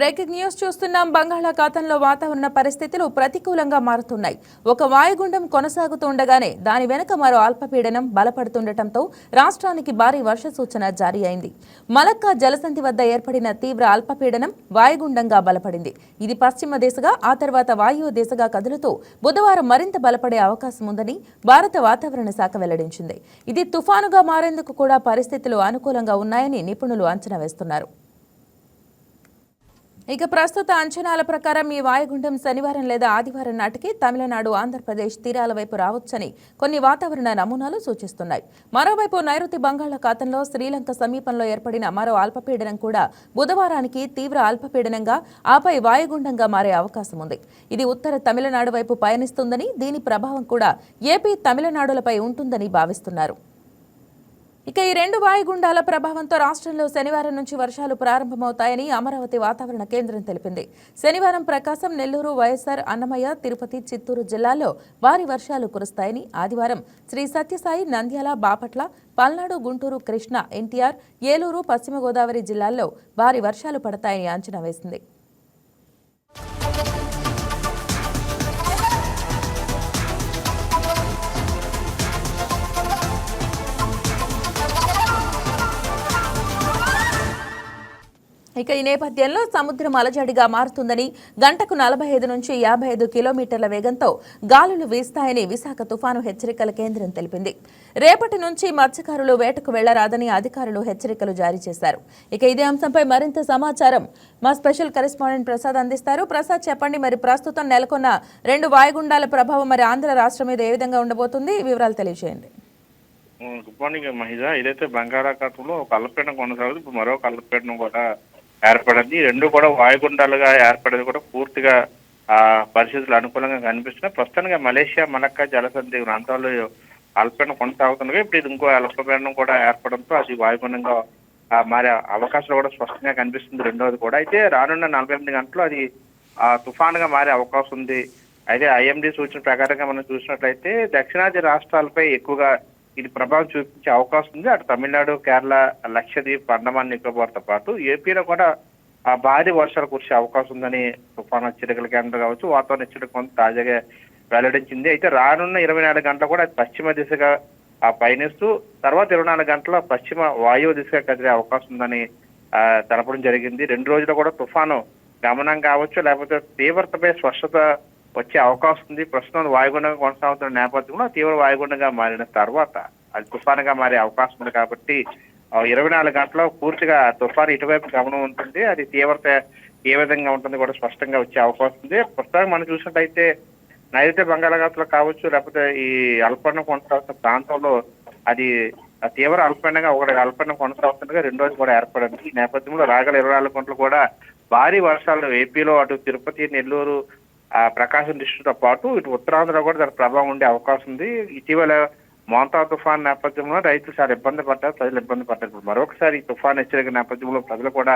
Breaking news చూస్తున్నాం. బంగాళాఖాతంలో వాతావరణ పరిస్థితులు ప్రతికూలంగా మారుతున్నాయి. ఒక వాయుగుండం కొనసాగుతుండగానే దాని వెనుక మరో అల్పపీడనం బలపడుతుండటంతో రాష్ట్రానికి భారీ వర్ష సూచన జారీ అయింది. మలక్కా జలసంధి వద్ద ఏర్పడిన తీవ్ర అల్పపీడనం వాయుగుండంగా బలపడింది. ఇది పశ్చిమ దిశగా ఆ తర్వాత వాయువ దిశగా కదులుతూ బుధవారం మరింత బలపడే అవకాశం ఉందని భారత వాతావరణ శాఖ వెల్లడించింది. ఇది తుఫానుగా మారేందుకు కూడా పరిస్థితులు అనుకూలంగా ఉన్నాయని నిపుణులు అంచనా వేస్తున్నారు. ఇక ప్రస్తుత అంచనాల ప్రకారం ఈ వాయుగుండం శనివారం లేదా ఆదివారం నాటికి తమిళనాడు ఆంధ్రప్రదేశ్ తీరాల వైపు రావచ్చని కొన్ని వాతావరణ నమూనాలు సూచిస్తున్నాయి. మరోవైపు నైరుతి బంగాళాఖాతంలో శ్రీలంక సమీపంలో ఏర్పడిన మరో అల్పపీడనం కూడా బుధవారానికి తీవ్ర అల్పపీడనంగా ఆపై వాయుగుండంగా మారే అవకాశం ఉంది. ఇది ఉత్తర తమిళనాడు వైపు పయనిస్తుందని దీని ప్రభావం కూడా ఏపీ తమిళనాడులపై ఉంటుందని భావిస్తున్నారు. ఇక ఈ రెండు వాయుగుండాల ప్రభావంతో రాష్ట్రంలో శనివారం నుంచి వర్షాలు ప్రారంభమవుతాయని అమరావతి వాతావరణ కేంద్రం తెలిపింది. శనివారం ప్రకాశం నెల్లూరు వైఎస్ఆర్ అన్నమయ్య తిరుపతి చిత్తూరు జిల్లాల్లో భారీ వర్షాలు కురుస్తాయని ఆదివారం శ్రీ సత్యసాయి నంద్యాల బాపట్ల పల్నాడు గుంటూరు కృష్ణా ఎన్టీఆర్ ఏలూరు పశ్చిమ గోదావరి జిల్లాల్లో భారీ వర్షాలు పడతాయని అంచనా వేసింది. ఇక ఈ నేపథ్యంలో సముద్రం అలజడిగా మారుతుందని గంటకు నలభై ఐదు నుంచి యాభై ఐదు కిలోమీటర్ల వేగంతో గాలులు వీస్తాయని విశాఖ తుఫాను హెచ్చరికల కేంద్రం తెలిపింది. రేపటి నుంచి మత్స్యకారులు వేటకు వెళ్ళరాదని అధికారులు హెచ్చరికలు జారీ చేశారు. ఇక ఇదే అంశంపై మరింత సమాచారం మా స్పెషల్ కరెస్పాండెంట్ ప్రసాద్ అందిస్తారు. ప్రసాద్ చెప్పండి మరి ప్రస్తుతం నెలకొన్న రెండు వాయుగుండాల ప్రభావం మరి ఆంధ్ర రాష్ట్రం మీద ఏ విధంగా ఉండబోతుంది? వివరాలు తెలియజేయండి. గుడ్ మార్నింగ్ మహిజ ఇదైతే బంగాళాఖాతంలో ఒక అల్పపీడనం కొనసాగుతుంది. ఇప్పుడు మరొక అల్పపీడనం కూడా ఏర్పడింది. ఈ రెండు కూడా వాయుగుండాలుగా ఏర్పడేది కూడా పూర్తిగా ఆ పరిస్థితులు అనుకూలంగా కనిపిస్తున్నాయి. ప్రస్తుతానికి మలేషియా మలక్కా జలసంధి ప్రాంతాల్లో అల్పపీడనం కొనసాగుతుండగా ఇప్పుడు ఇది ఇంకో అల్పపీడనం కూడా ఏర్పడంతో అది వాయుగుండంగా మారే అవకాశాలు కూడా స్పష్టంగా కనిపిస్తుంది రెండవది కూడా. అయితే రానున్న నలభై ఎనిమిది గంటలు అది ఆ తుఫానుగా మారే అవకాశం ఉంది. అయితే ఐఎండీ సూచన ప్రకారంగా మనం చూసినట్లయితే దక్షిణాది రాష్ట్రాలపై ఎక్కువగా ఇది ప్రభావం చూపించే అవకాశం ఉంది. అటు తమిళనాడు కేరళ లక్షద్వీప్ అండమాన్ నికోబార్తో పాటు ఏపీలో కూడా ఆ భారీ వర్షాలు కురిసే అవకాశం ఉందని తుఫాను హెచ్చరికల కేంద్రం కావచ్చు వాతావరణ హెచ్చరిక కొంత తాజాగా వెల్లడించింది. అయితే రానున్న ఇరవై నాలుగు గంటలు కూడా పశ్చిమ దిశగా ఆ పయనిస్తూ తర్వాత ఇరవై నాలుగు గంటల పశ్చిమ వాయువు దిశగా కదిలే అవకాశం ఉందని తెలపడం జరిగింది. రెండు రోజులు కూడా తుఫాను గమనం కావచ్చు లేకపోతే తీవ్రతపై స్పష్టత వచ్చే అవకాశం ఉంది. ప్రస్తుతం వాయుగుండంగా కొనసాగుతున్న నేపథ్యంలో తీవ్ర వాయుగుండంగా మారిన తర్వాత అది తుఫానుగా మారే అవకాశం ఉంది కాబట్టి ఇరవై నాలుగు గంటల్లో పూర్తిగా తుఫాను ఇటువైపు గమనం ఉంటుంది. అది తీవ్రత ఏ విధంగా ఉంటుంది కూడా స్పష్టంగా వచ్చే అవకాశం ఉంది. ప్రస్తుతం మనం చూసినట్టయితే నైరుతి బంగాళాఖాతంలో కావచ్చు లేకపోతే ఈ అల్పన్న కొనసాగుతున్న ప్రాంతంలో అది తీవ్ర అల్పండంగా ఒకటి అల్పపీడనం కొనసాగుతుండగా రెండు రోజు కూడా ఏర్పడింది. ఈ నేపథ్యంలో రాగల ఇరవై నాలుగు గంటలు కూడా భారీ వర్షాలు ఏపీలో అటు తిరుపతి నెల్లూరు ఆ ప్రకాశం డిస్టిక్తో పాటు ఇటు ఉత్తరాంధ్రలో కూడా దాని ప్రభావం ఉండే అవకాశం ఉంది. ఇటీవల మోంతా తుఫాన్ నేపథ్యంలో రైతులు చాలా ఇబ్బంది పడ్డారు ప్రజలు ఇబ్బంది పడ్డారు. ఇప్పుడు మరొకసారి ఈ తుఫాన్ హెచ్చరిక నేపథ్యంలో ప్రజలు కూడా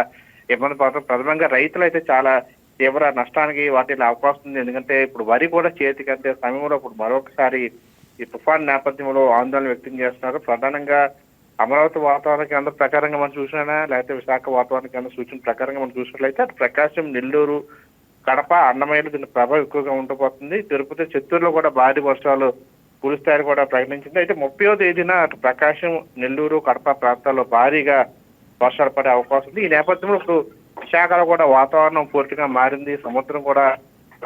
ఇబ్బంది పడతారు. ప్రధానంగా రైతులు అయితే చాలా తీవ్ర నష్టానికి వాటిలో అవకాశం ఉంది. ఎందుకంటే ఇప్పుడు వరి కూడా చేతికి అంతే సమయంలో ఇప్పుడు మరొకసారి ఈ తుఫాన్ నేపథ్యంలో ఆందోళన వ్యక్తం చేస్తున్నారు. ప్రధానంగా అమరావతి వాతావరణ కేంద్రం ప్రకారంగా మనం చూసినా లేకపోతే విశాఖ వాతావరణ కేంద్రం సూచన ప్రకారంగా మనం చూసినట్లయితే అటు ప్రకాశం నెల్లూరు కడప అన్నమయ్యలో దీని ప్రభావం ఎక్కువగా ఉండబోతుంది తిరుపతి చిత్తూరులో కూడా భారీ వర్షాలు కురుస్తాయని కూడా ప్రకటించింది. అయితే ముప్పయో తేదీన అటు ప్రకాశం నెల్లూరు కడప ప్రాంతాల్లో భారీగా వర్షాలు పడే అవకాశం ఉంది. ఈ నేపథ్యంలో ఇప్పుడు విశాఖలో కూడా వాతావరణం పూర్తిగా మారింది. సముద్రం కూడా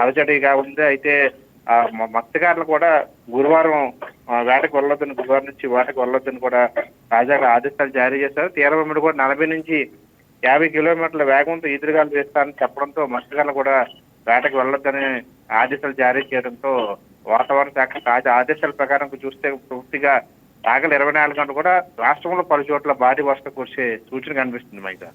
అలజడిగా ఉంది. అయితే ఆ మత్స్యకారులు కూడా గురువారం వేటకు వెళ్ళొద్దని గురువారం నుంచి వేటకు వెళ్ళొద్దని కూడా తాజాగా ఆదేశాలు జారీ చేశారు. తీరం కూడా నలభై నుంచి యాభై కిలోమీటర్ల వేగంతో ఈదురుగాలు వేస్తారని చెప్పడంతో మత్స్యకారులు కూడా వేటకు వెళ్ళొద్దని ఆదేశాలు జారీ చేయడంతో వాతావరణ శాఖ తాజా ఆదేశాల ప్రకారం చూస్తే పూర్తిగా రాగల ఇరవై నాలుగు గంటలు కూడా రాష్ట్రంలో పలు చోట్ల భారీ వర్షం కురిసే సూచన కనిపిస్తుంది మైగా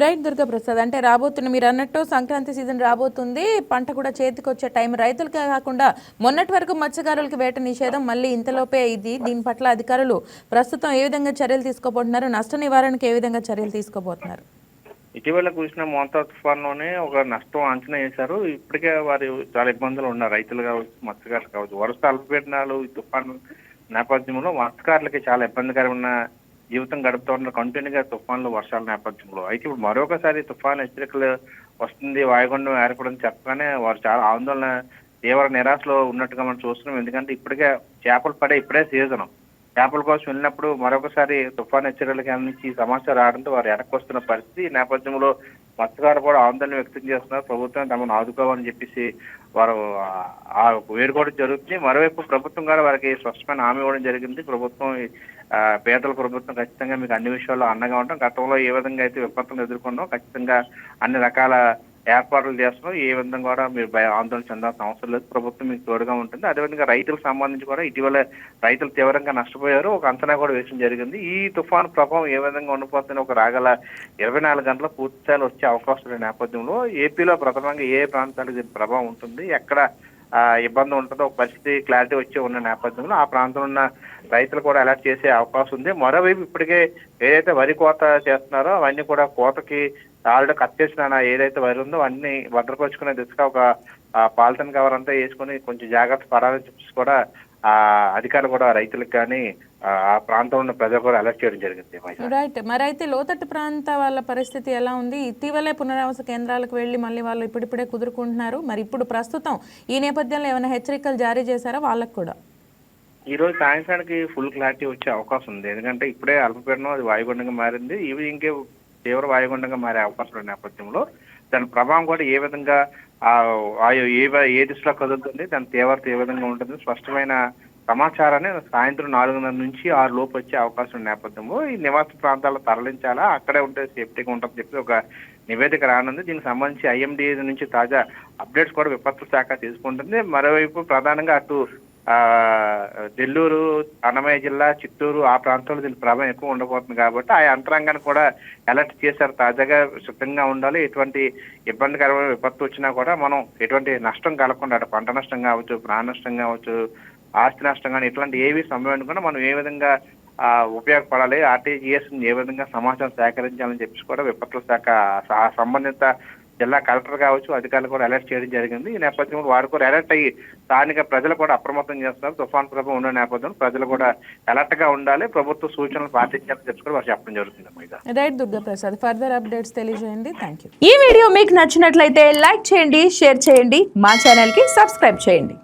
రైట్ దుర్గా ప్రసాద్ అంటే రాబోతున్న మీరు అన్నట్టు సంక్రాంతి సీజన్ రాబోతుంది. పంట కూడా చేతికి వచ్చే టైం రైతులకే కాకుండా మొన్నటి వరకు మత్స్యకారులకు వేట నిషేధం మళ్ళీ ఇంతలోపే ఇది. దీని పట్ల అధికారులు ప్రస్తుతం ఏ విధంగా చర్యలు తీసుకోబోతున్నారు నష్ట నివారణకు ఏ విధంగా చర్యలు తీసుకోబోతున్నారు? ఇటీవల కురిసిన మోంతా తుఫాన్లోనే ఒక నష్టం అంచనా వేశారు. ఇప్పటికే వారు చాలా ఇబ్బందులు ఉన్నారు. రైతులు కావచ్చు మత్స్యకారులు కావచ్చు. వరుస అల్పపీడనాలు ఈ తుఫాను నేపథ్యంలో మత్స్యకారులకి చాలా ఇబ్బందికరమైన జీవితం గడుపుతూ కంటిన్యూగా తుఫాన్లు వర్షాల నేపథ్యంలో. అయితే ఇప్పుడు మరొకసారి తుఫాన్ హెచ్చరికలు వస్తుంది వాయుగుండం ఏర్పడింది చెప్పగానే వారు చాలా ఆందోళన తీవ్ర నిరాశలో ఉన్నట్టుగా మనం చూస్తున్నాం. ఎందుకంటే ఇప్పటికే చేపలు పడే ఇప్పుడే సీజన్. చేపల కోసం వెళ్ళినప్పుడు మరొకసారి తుఫాన్ హెచ్చరికలకు అందించి సమాచారం రావడంతో వారు వెనక్కి వస్తున్న పరిస్థితి ఈ నేపథ్యంలో మత్స్యకారులు కూడా ఆందోళన వ్యక్తం చేస్తున్నారు. ప్రభుత్వం తమను ఆదుకోవాలని చెప్పేసి వారు ఆ- వేడుకోవడం జరుగుతుంది. మరోవైపు ప్రభుత్వం కూడా వారికి స్పష్టమైన హామీ ఇవ్వడం జరిగింది. ప్రభుత్వం పేదల ప్రభుత్వం ఖచ్చితంగా మీకు అన్ని విషయాల్లో అండగా ఉంటాం. గతంలో ఏ విధంగా అయితే విపత్తులు ఎదుర్కొన్నాం ఖచ్చితంగా అన్ని రకాల ఏర్పాట్లు చేస్తున్నాం ఏ విధంగా కూడా మీరు భయ ఆందోళన చెందాల్సిన అవసరం లేదు. ప్రభుత్వం మీకు తోడుగా ఉంటుంది. అదేవిధంగా రైతులకు సంబంధించి కూడా ఇటీవల రైతులు తీవ్రంగా నష్టపోయారు. ఒక అంచనా కూడా వేయడం జరిగింది. ఈ తుఫాను ప్రభావం ఏ విధంగా ఉండిపోతుందో ఒక రాగల ఇరవై నాలుగు గంటల పూర్తి స్థాయిలో వచ్చే అవకాశం లేని నేపథ్యంలో ఏపీలో ప్రధానంగా ఏ ప్రాంతాలకు దీని ప్రభావం ఉంటుంది? ఎక్కడ ఇబ్బంది ఉంటుందో పరిస్థితి క్లారిటీ వచ్చి ఉన్న నేపథ్యంలో ఆ ప్రాంతంలో ఉన్న రైతులు కూడా అలర్ట్ చేసే అవకాశం ఉంది. మరోవైపు ఇప్పటికే ఏదైతే వరి కోత చేస్తున్నారో అవన్నీ కూడా కోతకి ఆల్రెడీ కట్టేసిన ఏదైతే వరి ఉందో అన్ని భద్రపరుచుకునే దిశగా ఒక పాలిథిన్ కవర్ అంతా వేసుకుని కొంచెం జాగ్రత్త పడాలని చెప్పేసి కూడా అధికారులు కూడా రైతులకు కానీ ఆ ప్రాంతంలో ఉన్న ప్రజలు కూడా అలర్ట్ చేయడం జరిగింది. రైట్ మరి అయితే లోతట్టు ప్రాంత వాళ్ళ పరిస్థితి ఎలా ఉంది? ఇటీవలే పునరావాస కేంద్రాలకు వెళ్ళి మళ్ళీ వాళ్ళు ఇప్పుడిప్పుడే కుదురుకుంటున్నారు. మరి ఇప్పుడు ప్రస్తుతం ఈ నేపథ్యంలో ఏమైనా హెచ్చరికలు జారీ చేశారా వాళ్ళకు కూడా? ఈ రోజు సాయంత్రానికి ఫుల్ క్లారిటీ వచ్చే అవకాశం ఉంది. ఎందుకంటే ఇప్పుడే అల్పపీడనం అది వాయుగుండంగా మారింది. ఇవి ఇంకే తీవ్ర వాయుగుండంగా మారే అవకాశం ఉన్న నేపథ్యంలో. దాని ప్రభావం కూడా ఏ విధంగా ఏ ఏ దిశలో కదులుతుంది దాని తీవ్రత ఏ విధంగా ఉంటుంది స్పష్టమైన సమాచారాన్ని సాయంత్రం నాలుగున్నర నుంచి ఆరు లోపు వచ్చే అవకాశం నేపథ్యంలో ఈ నివాస ప్రాంతాల్లో తరలించాలా? అక్కడే ఉంటే సేఫ్టీగా ఉంటుందని చెప్పి ఒక నివేదిక రానుంది. దీనికి సంబంధించి ఐఎండిఏ నుంచి తాజా అప్డేట్స్ కూడా విపత్తు శాఖ తీసుకుంటుంది. మరోవైపు ప్రధానంగా అటు నెల్లూరు అన్నమయ్య జిల్లా చిత్తూరు ఆ ప్రాంతంలో దీని ప్రభావం ఎక్కువ ఉండబోతుంది కాబట్టి ఆ యంత్రాంగాన్ని కూడా అలర్ట్ చేశారు. తాజాగా సిద్ధంగా ఉండాలి. ఎటువంటి ఇబ్బందికరమైన విపత్తు వచ్చినా కూడా మనం ఎటువంటి నష్టం కలగకుండా అటు పంట నష్టం కావచ్చు ప్రాణ నష్టం కావచ్చు ఆస్తి నష్టం కానీ ఇట్లాంటి ఏవి సంభవించకుండా మనం ఏ విధంగా ఆ, ఉపయోగపడాలి ఆర్టీజీఎస్ ఏ విధంగా సమాచారం సేకరించాలని చెప్పి కూడా విపత్తుల శాఖ సంబంధిత జిల్లా కలెక్టర్ కావచ్చు అధికారులు కూడా అలర్ట్ చేయడం జరిగింది. ఈ నేపథ్యంలో వారు కూడా అలర్ట్ అయ్యి స్థానిక ప్రజలు కూడా అప్రమత్తం చేస్తున్నారు. తుఫాన్ ప్రభావం ఉన్న నేపథ్యంలో ప్రజలు కూడా అలర్ట్గా ఉండాలి. ప్రభుత్వ సూచనలు పాటించాలని చెప్పి కూడా వారు చెప్పడం జరుగుతుంది మీద right Durga Prasad further updates తెలియజేయండి. థ్యాంక్ యూ ఈ వీడియో మీకు నచ్చినట్లయితే లైక్ చేయండి షేర్ చేయండి. మా ఛానల్కి సబ్స్క్రైబ్ చేయండి.